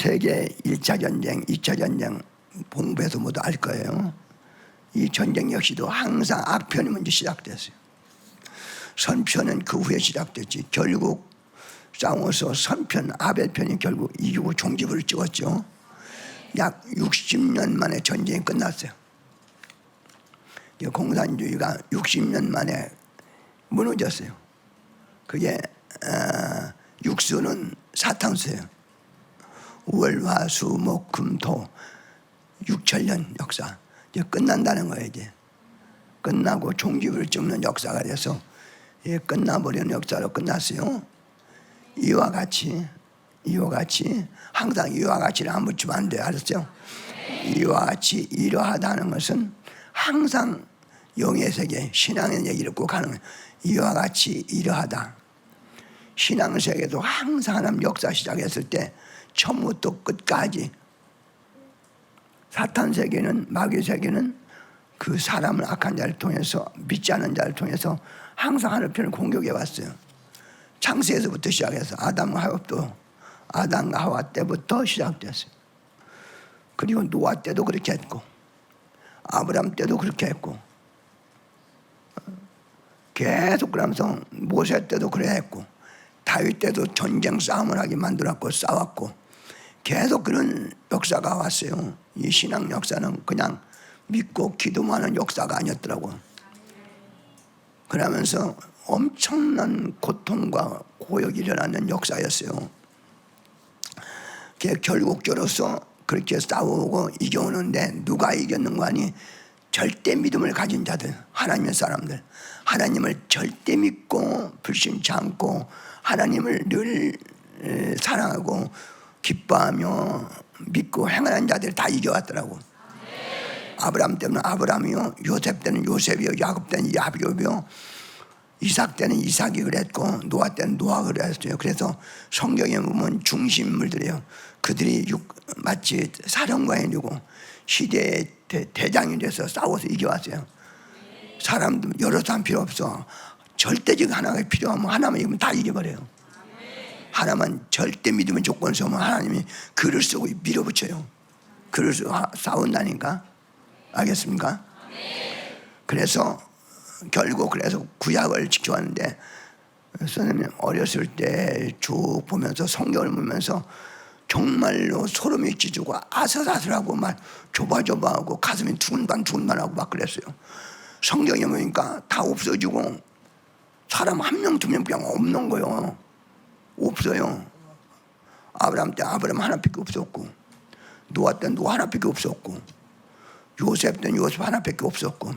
세계 1차 전쟁, 2차 전쟁 공부해서 모두 알 거예요. 이 전쟁 역시도 항상 악편이 먼저 시작됐어요. 선편은 그 후에 시작됐지. 결국 싸워서 선편 아벨편이 결국 이기고 종지부를 찍었죠. 약 60년 만에 전쟁이 끝났어요. 이 공산주의가 60년 만에 무너졌어요. 그게 어, 육수는 사탕수예요. 월화수목금토 6천년 역사 이제 끝난다는 거예요 이제 끝나고 종지부를 찍는 역사가 돼서 예, 끝나버리는 역사로 끝났어요. 이와 같이 이와 같이 항상 이와 같이를 안 붙이면 안 돼요. 알았죠? 이와 같이 이러하다는 것은 항상 영의 세계 신앙의 얘기를 꼭 하는 거예요. 이와 같이 이러하다. 신앙 세계도 항상 하나님 역사 시작했을 때 처음부터 끝까지 사탄 세계는 마귀 세계는 그 사람을 악한 자를 통해서 믿지 않은 자를 통해서 항상 하늘편을 공격해 왔어요. 창세에서부터 시작해서 아담과 하와도 아담과 하와 때부터 시작됐어요. 그리고 노아 때도 그렇게 했고 아브람 때도 그렇게 했고 계속 그러면서 모세 때도 그래 했고 다윗 때도 전쟁 싸움을 하게 만들었고 싸웠고 계속 그런 역사가 왔어요. 이 신앙 역사는 그냥 믿고 기도하는 역사가 아니었더라고. 그러면서 엄청난 고통과 고역이 일어나는 역사였어요. 결국적으로서 그렇게 싸우고 이겨오는데 누가 이겼는가 하니 절대 믿음을 가진 자들, 하나님의 사람들, 하나님을 절대 믿고 불신치 않고 하나님을 늘 사랑하고 기뻐하며 믿고 행하는 자들 다 이겨왔더라고. 아브람 때는 아브람이요, 요셉 때는 요셉이요, 야곱 때는 야곱이요, 이삭 때는 이삭이 그랬고 노아 때는 노아 그랬어요. 그래서 성경에 보면 중심물들이요. 그들이 육, 마치 사령관이고 시대의 대, 장이 돼서 싸워서 이겨왔어요. 사람도 여러 사람 필요 없어. 절대적 하나가 필요하면 하나만 이기면 다 이겨버려요. 하나만 절대 믿으면 조건 서면 하나님이 글을 쓰고 밀어붙여요. 글을 쓰고 싸운다니까. 알겠습니까? 그래서 결국 그래서 구약을 지켜왔는데 선생님 어렸을 때 쭉 보면서 성경을 보면서 정말로 소름이 끼치고 아슬아슬하고 막 조바조바하고 가슴이 두근반 두근반하고 막 그랬어요. 성경에 보니까 다 없어지고 사람 한 명두명 그냥 없는 거요. 없어요. 아브라함 때 아브라함 하나밖에 없었고 노아 때 노아 하나밖에 없었고 요셉 때는 요셉 하나밖에 없었고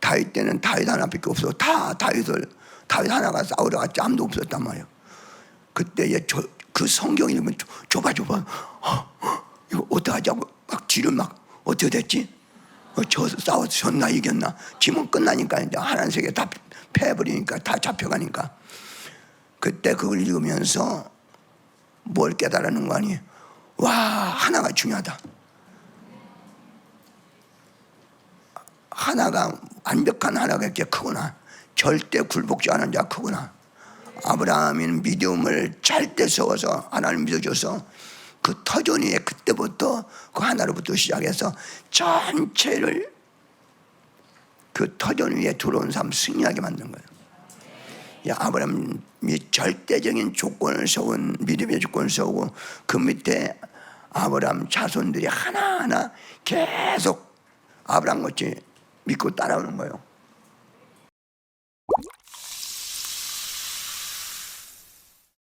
다윗 때는 다윗 하나밖에 없어. 다 다윗을 다윗 하나가 싸우러 갔지 아무도 없었단 말이에요. 그때 저, 그 성경 읽으면 좁아 좁아. 어, 어, 이거 어떡하자고 막 뒤를 막 어떻게 됐지? 어, 저 싸워서 졌나 이겼나? 지면 끝나니까 이제 하나님 세계 다 패버리니까 다 잡혀가니까. 그때 그걸 읽으면서 뭘 깨달았는 거 아니? 와 하나가 중요하다. 하나가 완벽한 하나가 이렇게 크구나. 절대 굴복지 않은 자 크구나. 아브라함은 믿음을 잘때 세워서 하나님 믿어줘서 그 터전 위에 그때부터 그 하나로부터 시작해서 전체를 그 터전 위에 들어온 사람 승리하게 만든 거예요. 아브라함이 절대적인 조건을 세운 믿음의 조건을 세우고 그 밑에 아브라함 자손들이 하나하나 계속 아브라함 같이 믿고 따라오는 거예요.